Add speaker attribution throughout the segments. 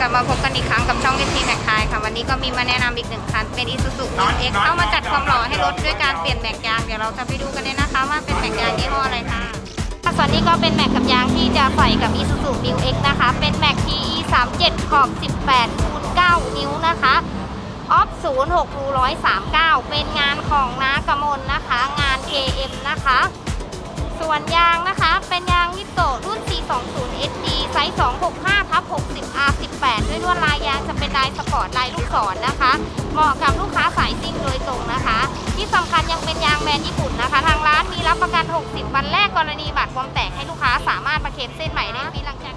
Speaker 1: กลับมาพบกันอีกครั้งกับช่อง FT Mac ไทยค่ะ วันนี้ก็มีมาแนะนำอีกหนึ่งคัน เป็น Isuzu New X เข้ามาจัดความหล่อให้รถด้วยการเปลี่ยนแม็กยาง เดี๋ยวเราจะไปดูกันเลยนะคะ ว่าเป็นแม็กยางยี่ห้ออะไรค่ะค่ะส่วนนี้ก็เป็นแม็กกับยางที่จะใส่กับ Isuzu New X นะคะ เป็นแม็ก PE 37ขอบ18คูณ9นิ้วนะคะออฟ06รู139เป็นงานของน้ากมลนะคะ งาน KM นะคะ ส่วนยางนะคะเป็น 265ทับ60 R18 ด้วยลวดลายยางจะเป็นลายสปอร์ตลายลูกศรนะคะ เหมาะกับลูกค้าสายซิ่งโดยตรงนะคะ ที่สำคัญยังเป็นยางแบรนด์ญี่ปุ่นนะคะ ทางร้านมีรับประกัน 60 วันแรกกรณีบาดความแตกให้ลูกค้าสามารถประเคมเส้นใหม่ได้ปีหลังจาก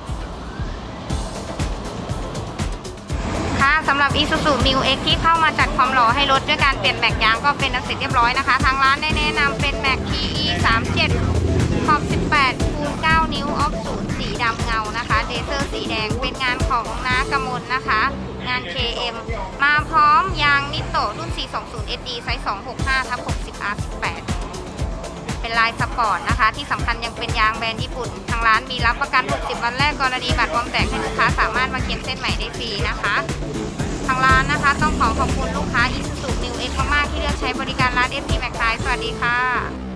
Speaker 1: ค่ะสำหรับ Isuzu m i w X ที่เข้ามาจัดความหล่อให้รถด้วยการเปลี่ยนแม็กยางก็เป็นอันเสร็จเรียบร้อยนะคะ ทางร้านได้แนะนำเป็นแม็ก PE 3 7 สีแดงเป็นงานของน้ากมลนะคะ งาน KM มาพร้อมยางนิโตรุ่น 420 SD ไซส์265ทับ60 R18 เป็นลายสปอร์ตนะคะ ที่สำคัญยังเป็นยางแบรนด์ญี่ปุ่น ทางร้านมีรับประกัน 60 วันแรกกรณีบัตรความแตกให้ลูกค้าสามารถมาเขียนเส้นใหม่ได้ฟรีนะคะ ทางร้านนะคะต้องขอขอบคุณลูกค้า Isuzu New X มากๆที่เลือกใช้บริการร้าน FT Mac สวัสดีค่ะ